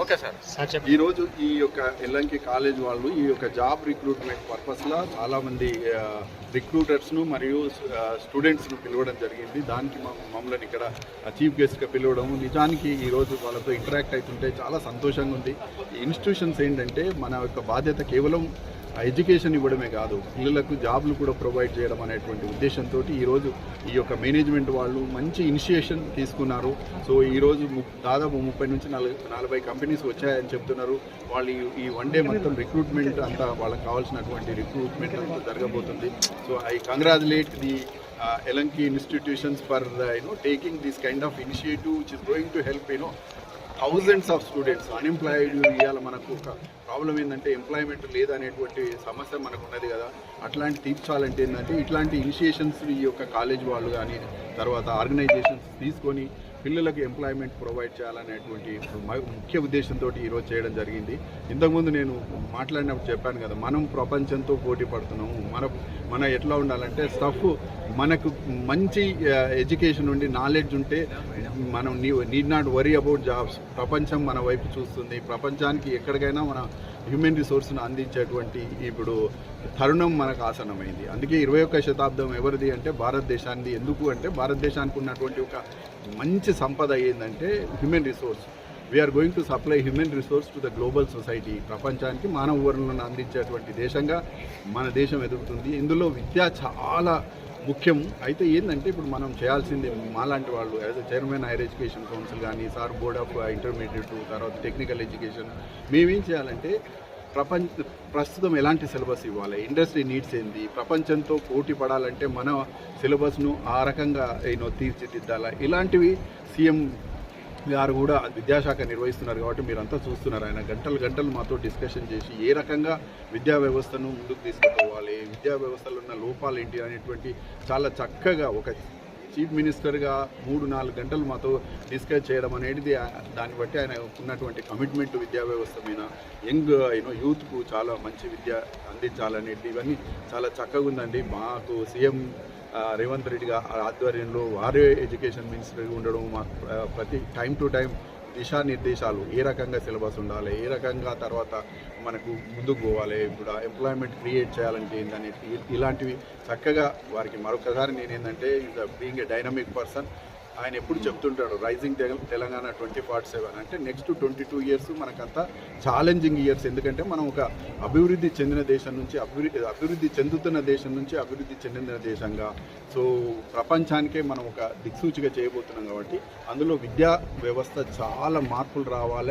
Okay sir. Sir ఈరోజు ఈ యొక్క ఎల్లంకి కాలేజ్ వాళ్ళు ఈ యొక్క జాబ్ రిక్రూట్మెంట్ పర్పస్లో చాలామంది రిక్రూటర్స్ను మరియు స్టూడెంట్స్ను పిలవడం జరిగింది. దానికి మా- మమ్మల్ని ఇక్కడ చీఫ్ గెస్ట్గా పిలవడం నిజానికి ఈరోజు వాళ్ళతో ఇంటరాక్ట్ అవుతుంటే చాలా సంతోషంగా ఉంది. ఈ ఇన్స్టిట్యూషన్స్ ఏంటంటే మన యొక్క బాధ్యత కేవలం ఎడ్యుకేషన్ ఇవ్వడమే కాదు పిల్లలకు జాబ్లు కూడా ప్రొవైడ్ చేయడం అనేటువంటి ఉద్దేశంతో ఈరోజు ఈ యొక్క మేనేజ్మెంట్ వాళ్ళు మంచి ఇనిషియేషన్ తీసుకున్నారు. సో ఈరోజు దాదాపు ముప్పై నుంచి నలభై నలభై కంపెనీస్ వచ్చాయని చెప్తున్నారు. వాళ్ళు ఈ- వన్ డే మొత్తం రిక్రూట్మెంట్ అంతా వాళ్ళకి కావాల్సినటువంటి రిక్రూట్మెంట్ అంతా జరగబోతుంది. So I congratulate the Elanki institutions for you know taking this kind of initiative which is going to help you know thousands of students unemployed ఇవాళ మనకు ఒక ప్రాబ్లం ఏంటంటే ఎంప్లాయ్మెంట్ లేదనేటువంటి సమస్య మనకు ఉన్నది కదా. అట్లాంటి తీర్చాలంటే ఏంటంటే ఇట్లాంటి ఇనిషియేషన్స్ ఈ యొక్క కాలేజ్ వాళ్ళు కానీ తర్వాత ఆర్గనైజేషన్స్ తీసుకొని పిల్లలకు ఎంప్లాయ్మెంట్ ప్రొవైడ్ చేయాలనేటువంటి ముఖ్య ఉద్దేశంతో ఈరోజు చేయడం జరిగింది. ఇంతకుముందు నేను మాట్లాడినప్పుడు చెప్పాను కదా మనం ప్రపంచంతో పోటీ పడుతున్నాము. మన మన ఎట్లా ఉండాలంటే స్టఫ్ మనకు మంచి ఎడ్యుకేషన్ ఉండి నాలెడ్జ్ ఉంటే మనం need not worry about jobs ప్రపంచం మన వైపు చూస్తుంది. ప్రపంచానికి ఎక్కడికైనా మన హ్యూమన్ రిసోర్స్ను అందించేటువంటి ఇప్పుడు తరుణం మనకు ఆసనమైంది అందుకే ఇరవై ఒక్క శతాబ్దం ఎవరిది అంటే భారతదేశాన్ని ఎందుకు అంటే భారతదేశానికి ఉన్నటువంటి ఒక మంచి సంపద ఏంటంటే human resource. We're going to supply human resource to the global society ప్రపంచానికి మానవ వనరులను అందించేటువంటి దేశంగా మన దేశం ఎదుగుతుంది. ఇందులో విద్య చాలా ముఖ్యం. అయితే ఏంటంటే ఇప్పుడు మనం చేయాల్సింది మాలాంటి వాళ్ళు as a chairman higher education council కానీ సార్ బోర్డ్ ఆఫ్ ఇంటర్మీడియట్ తర్వాత టెక్నికల్ ఎడ్యుకేషన్ మేమేం చేయాలంటే ప్రపంచ ప్రస్తుతం ఎలాంటి సిలబస్ ఇవ్వాలి? ఇండస్ట్రీ నీడ్స్ ఏంది? ప్రపంచంతో పోటీ పడాలంటే మన సిలబస్ను ఆ రకంగా ఏనో తీర్చిదిద్దాలా? ఇలాంటివి సీఎం గారు కూడా విద్యాశాఖ నిర్వహిస్తున్నారు కాబట్టి మీరంతా చూస్తున్నారు. ఆయన గంటలు గంటలు మాతో డిస్కషన్ చేసి ఏ రకంగా విద్యా వ్యవస్థను ముందుకు తీసుకుపోవాలి విద్యా వ్యవస్థలో ఉన్న లోపాలు ఏంటి అనేటువంటి చాలా చక్కగా ఒక చీఫ్ మినిస్టర్గా మూడు నాలుగు గంటలు మాతో డిస్కస్ చేయడం అనేది దాన్ని బట్టి ఆయన ఉన్నటువంటి కమిట్మెంట్ విద్యా వ్యవస్థ మీద యంగ్ యూనో యూత్కు చాలా మంచి విద్య అందించాలనేది ఇవన్నీ చాలా చక్కగా ఉందండి. మాకు సీఎం రేవంత్ రెడ్డి గారి ఆధ్వర్యంలో వారే ఎడ్యుకేషన్ మినిస్టర్గా ఉండడం మాకు ప్రతి టైం టు టైం దిశానిర్దేశాలు ఏ రకంగా సిలబస్ ఉండాలి ఏ రకంగా తర్వాత మనకు ముందుకు పోవాలి ఇప్పుడు ఎంప్లాయ్మెంట్ క్రియేట్ చేయాలంటే ఏంటనేది ఇలాంటివి చక్కగా వారికి మరొకసారి నేను ఏంటంటే is being a dynamic person ఆయన ఎప్పుడు చెప్తుంటాడు rising Telangana twenty forty seven అంటే నెక్స్ట్ ట్వంటీ టూ ఇయర్స్ మనకంతా ఛాలెంజింగ్ ఇయర్స్ ఎందుకంటే మనం ఒక అభివృద్ధి చెందిన దేశం నుంచి అభివృద్ధి అభివృద్ధి చెందుతున్న దేశం నుంచి అభివృద్ధి చెందిన దేశంగా. సో ప్రపంచానికే మనం ఒక దిక్సూచిగా చేయబోతున్నాం కాబట్టి అందులో విద్యా వ్యవస్థ చాలా మార్పులు రావాలి.